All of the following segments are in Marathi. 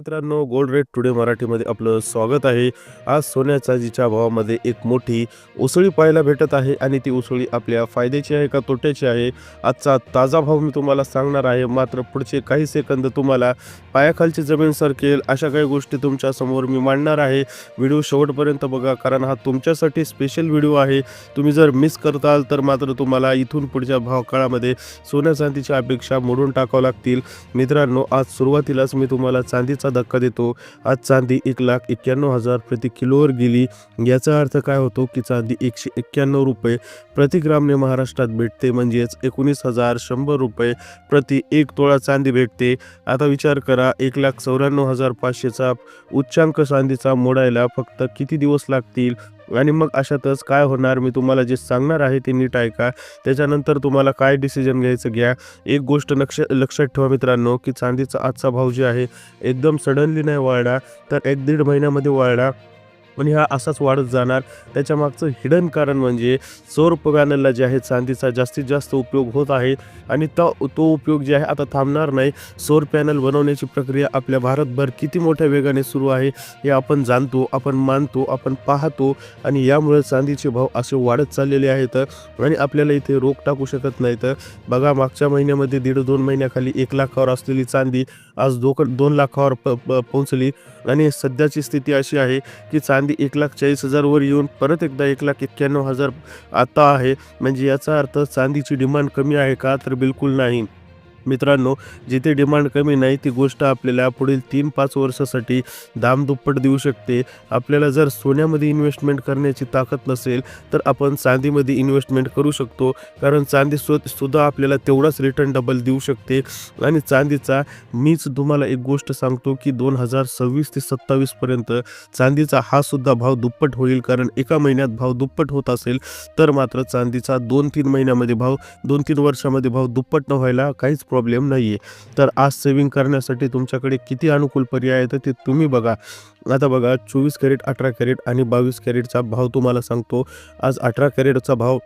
मित्रांनो गोल्ड रेट टुडे मराठीमध्ये आपलं स्वागत आहे. आज सोन्या चांदीच्या भावामध्ये एक मोठी उसळी पाहायला भेटत आहे आणि ती उसळी आपल्या फायद्याची आहे का तोट्याची आहे आजचा ताजा भाव मी तुम्हाला सांगणार आहे. मात्र पुढचे काही सेकंद तुम्हाला पायाखालची जमीन सरकेल अशा काही गोष्टी तुमच्यासमोर मी मांडणार आहे. व्हिडिओ शेवटपर्यंत बघा कारण हा तुमच्यासाठी स्पेशल व्हिडिओ आहे. तुम्ही जर मिस करताल तर मात्र तुम्हाला इथून पुढच्या भाव काळामध्ये सोन्या चांदीच्या अपेक्षा मोडून टाकावं लागतील. मित्रांनो आज सुरुवातीलाच मी तुम्हाला चांदीचा धक्का देतो. आज चांदी एक लाख एक्क्याण्णव हजार प्रति किलोवर गेली. याचा अर्थ काय होतो की चांदी एकशे एक्क्याण्णव रुपये प्रति ग्रामने महाराष्ट्रात भेटते. म्हणजेच एकोणीस हजार शंभर रुपये प्रति एक तोळा चांदी भेटते. आता विचार करा एक लाख चौऱ्याण्णव हजार पाचशेचा उच्चांक चांदीचा मोडायला फक्त किती दिवस लागतील? आणि मग अशातच काय होणार? मी तुम्हाला जे सांगणार आहे ते नीट ऐका. त्याच्यानंतर तुम्हाला काय डिसिजन घ्यायचं घ्या. एक गोष्ट लक्ष लक्षात ठेवा मित्रांनो की चांदीचा आजचा भाव जे आहे एकदम सडनली नाही वाढला तर एक दीड महिन्यामध्ये वाढला पण ह्या असाच वाढत जाणार. त्याच्या मागचं हिडन कारण म्हणजे सौर पॅनलला जे आहे चांदीचा जास्तीत जास्त उपयोग होत आहे आणि तो तो उपयोग जे आहे आता थांबणार नाही. सौर पॅनल बनवण्याची प्रक्रिया आपल्या भारतभर किती मोठ्या वेगाने सुरू आहे हे आपण जाणतो आपण मानतो आपण पाहतो आणि यामुळे चांदीचे भाव असे वाढत चाललेले आहेत. आणि आपल्याला इथे रोख टाकू शकत नाही तर बघा मागच्या महिन्यामध्ये दीड दोन महिन्याखाली एक लाखावर असलेली चांदी आज दो दोन लाखावर प प- पोहोचली. आणि सध्याची स्थिती अशी आहे की चांदी एक लाख चाळीस हजारवर येऊन परत एकदा एक लाख एक्क्याण्णव हजार आता आहे. म्हणजे याचा अर्थ चांदीची डिमांड कमी आहे का? तर बिलकुल नाही. मित्रांनो जिथे डिमांड कमी नाही ती गोष्ट आपल्याला पुढील तीन पाच वर्षासाठी दाम दुप्पट देऊ शकते. आपल्याला जर सोन्यामध्ये इन्व्हेस्टमेंट करण्याची ताकद नसेल तर आपण चांदीमध्ये इन्व्हेस्टमेंट करू शकतो. कारण चांदी सु सुद्धा आपल्याला तेवढाच रिटर्न डबल देऊ शकते. आणि चांदीचा मीच तुम्हाला एक गोष्ट सांगतो की दोन हजार सव्वीस ते सत्तावीसपर्यंत चांदीचा हा सुद्धा भाव दुप्पट होईल. कारण एका महिन्यात भाव दुप्पट होत असेल तर मात्र चांदीचा दोन तीन महिन्यामध्ये भाव दोन तीन वर्षामध्ये भाव दुप्पट न व्हायला काहीच प्रॉब्लेम नाही आहे तर आज सेविंग करण्यासाठी तुमच्याकडे किती अनुकूल पर्याय आहेत ते तुम्ही बघा. आता बघा चोवीस कॅरेट अठरा कॅरेट आणि बावीस कॅरेटचा भाव तुम्हाला सांगतो. आज अठरा कॅरेटचा भाव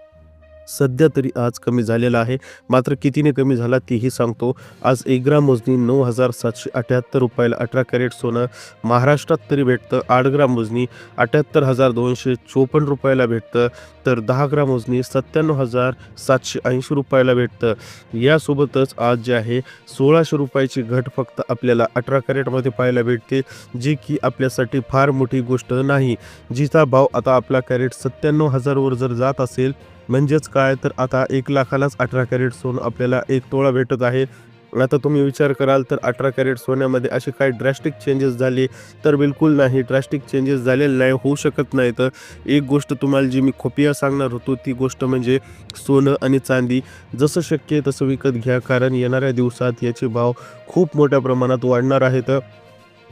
सध्या तरी आज कमी झालेला आहे. मात्र कितीने कमी झाला तीही सांगतो. आज एक ग्राम मोजणी नऊ हजार सातशे अठ्याहत्तर रुपयाला अठरा कॅरेट सोनं महाराष्ट्रात तरी भेटतं. आठ ग्राम मोजणी अठ्याहत्तर हजार दोनशे चोपन्न रुपयाला भेटतं. तर दहा ग्राम मोजणी सत्त्याण्णव हजार सातशे ऐंशी रुपयाला भेटतं. यासोबतच आज जे आहे सोळाशे रुपयाची घट फक्त आपल्याला अठरा कॅरेटमध्ये पाहायला भेटते जी की आपल्यासाठी फार मोठी गोष्ट नाही. जिचा भाव आता आपला कॅरेट सत्त्याण्णव हजारवर जर जात असेल म्हणजेच काय? तर आता एक लाखालाच अठरा कॅरेट सोनं आपल्याला एक तोळा भेटत आहे. आता तुम्ही विचार कराल तर अठरा कॅरेट सोन्यामध्ये असे काही ड्रॅस्टिक चेंजेस झाले तर बिलकुल नाही. ड्रॅस्टिक चेंजेस झालेले नाही होऊ शकत नाही. तर एक गोष्ट तुम्हाला जी मी खोपिया सांगणार होतो ती गोष्ट म्हणजे सोनं आणि चांदी. जसं शक्य आहे तसं विकत घ्या कारण येणाऱ्या दिवसात याचे भाव खूप मोठ्या प्रमाणात वाढणार आहेत.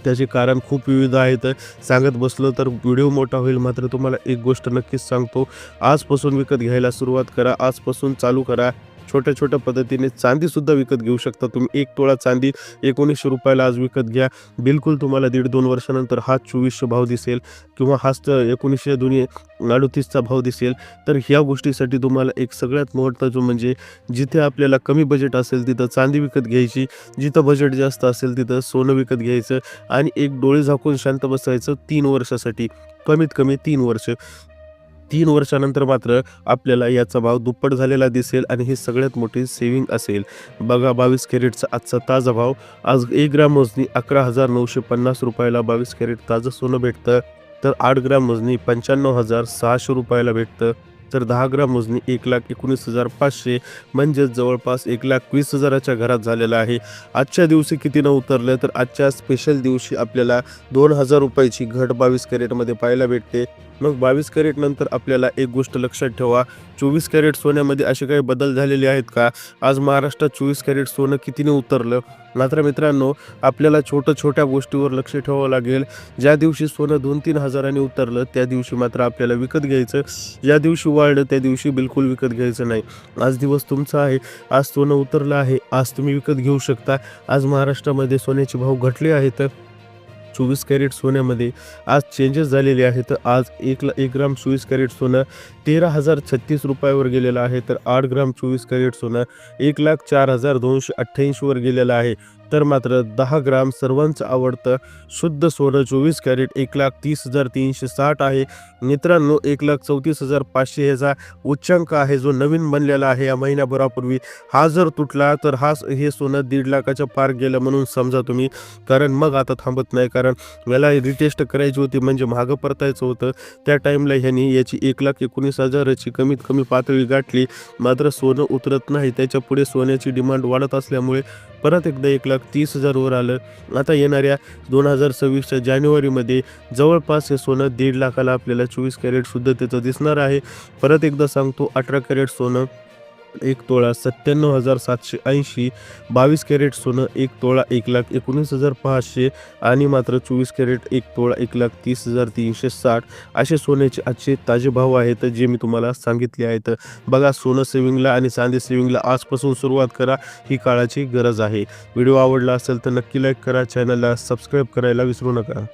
त्याचे कारण खूप विविध आहेत. सांगत बसलो तर व्हिडिओ मोठा होईल मात्र तुम्हाला एक गोष्ट नक्कीच सांगतो. आजपासून विकत घ्यायला सुरुवात करा. आजपासून चालू करा. छोट्या छोट्या पद्धतीने चांदीसुद्धा विकत घेऊ शकता. तुम्ही एक तोळा चांदी एकोणीसशे रुपयाला आज विकत घ्या. बिलकुल तुम्हाला दीड दोन वर्षानंतर हा चोवीसशे भाव दिसेल किंवा हाच एकोणीसशे दोन्ही अडतीसचा भाव दिसेल. तर ह्या गोष्टीसाठी तुम्हाला एक सगळ्यात महत्त्वाचं म्हणजे जिथे आपल्याला कमी बजेट असेल तिथं चांदी विकत घ्यायची. जिथं बजेट जास्त असेल तिथं सोनं विकत घ्यायचं आणि एक डोळे झाकून शांत बसायचं तीन वर्षासाठी. कमीत कमी तीन वर्ष. तीन वर्षानंतर मात्र आपल्याला याचा भाव दुप्पट झालेला दिसेल आणि ही सगळ्यात मोठी सेविंग असेल. बघा बावीस कॅरेटचा आजचा ताजा भाव. आज एक ग्राम मोजणी अकरा हजार नऊशे पन्नास रुपयाला बावीस कॅरेट ताजं सोनं भेटतं. तर आठ ग्राम मोजणी पंच्याण्णव हजार सहाशे रुपयाला भेटतं. तर दहा ग्राम मोजणी एक लाख एकोणीस हजार पाचशे म्हणजेच जवळपास एक लाख वीस हजाराच्या घरात झालेला आहे. आजच्या दिवशी कितीनं उतरलं तर आजच्या स्पेशल दिवशी आपल्याला दोन हजार रुपयाची घट बावीस कॅरेटमध्ये पाहायला भेटते. मग बावीस कॅरेटनंतर आपल्याला एक गोष्ट लक्षात ठेवा. चोवीस कॅरेट सोन्यामध्ये असे काही बदल झालेले आहेत का? आज महाराष्ट्रात चोवीस कॅरेट सोनं कितीने उतरलं? मात्र मित्रांनो आपल्याला छोट्या छोट्या गोष्टीवर लक्ष ठेवावं लागेल. ज्या दिवशी सोनं दोन तीन हजारांनी उतरलं त्या दिवशी मात्र आपल्याला विकत घ्यायचं. ज्या दिवशी वाढलं त्या दिवशी बिलकुल विकत घ्यायचं नाही. आज दिवस तुमचा आहे. आज सोनं उतरलं आहे. आज तुम्ही विकत घेऊ शकता. आज महाराष्ट्रामध्ये सोन्याचे भाव घटले आहेत. चोवीस कॅरेट सोन्यामध्ये आज चेंजेस झालेले आहेत. आज एक ला एक ग्राम चोवीस कॅरेट सोनं तेरा हजार छत्तीस रुपयावर गेलेलं आहे. तर आठ ग्राम चोवीस कॅरेट सोनं एक लाख चार हजार दोनशे अठ्ठ्याऐंशीवर गेलेलं आहे. तर मात्र दहा ग्राम सर्वांचं आवडतं. शुद्ध सोनं चोवीस कॅरेट एक लाख तीस हजार तीनशे साठ आहे. मित्रांनो एक लाख चौतीस हजार पाचशे ह्याचा उच्चांक आहे जो नवीन बनलेला आहे या महिन्याभरापूर्वी. हा जर तुटला तर हा हे सोनं दीड लाखाच्या पार गेलं म्हणून समजा तुम्ही. कारण मग आता थांबत नाही कारण याला रिटेस्ट करायची होती म्हणजे मागं परतायचं होतं. त्या टाईमला ह्यांनी याची एक लाख एकोणीस हजाराची कमीत कमी पातळी गाठली. मात्र सोनं उतरत नाही त्याच्या पुढे सोन्याची डिमांड वाढत असल्यामुळे परत एकदा एक लाख तीस हजारवर आलं. आता येणाऱ्या दोन हजार सव्वीसच्या जानेवारीमध्ये जवळपास हे सोनं दीड लाखाला आपल्याला चोवीस कॅरेटसुद्धा त्याचं दिसणार आहे. परत एकदा सांगतो अठरा कॅरेट सोनं एक तोळा सत्त्याण्णव हजार सातशे ऐंशी बावीस कॅरेट सोनं एक तोळा एक लाख एकोणीस हजार पाचशे आणि मात्र चोवीस कॅरेट एक तोळा एक लाख तीस हजार तीनशे साठ असे सोन्याचे आजचे ताजे भाव आहेत जे मी तुम्हाला सांगितले आहेत. बघा सोनं सेविंगला आणि चांदी सेविंगला आजपासून सुरुवात करा ही काळाची गरज आहे. व्हिडिओ आवडला असेल तर नक्की लाईक करा चॅनलला सबस्क्राईब करायला विसरू नका.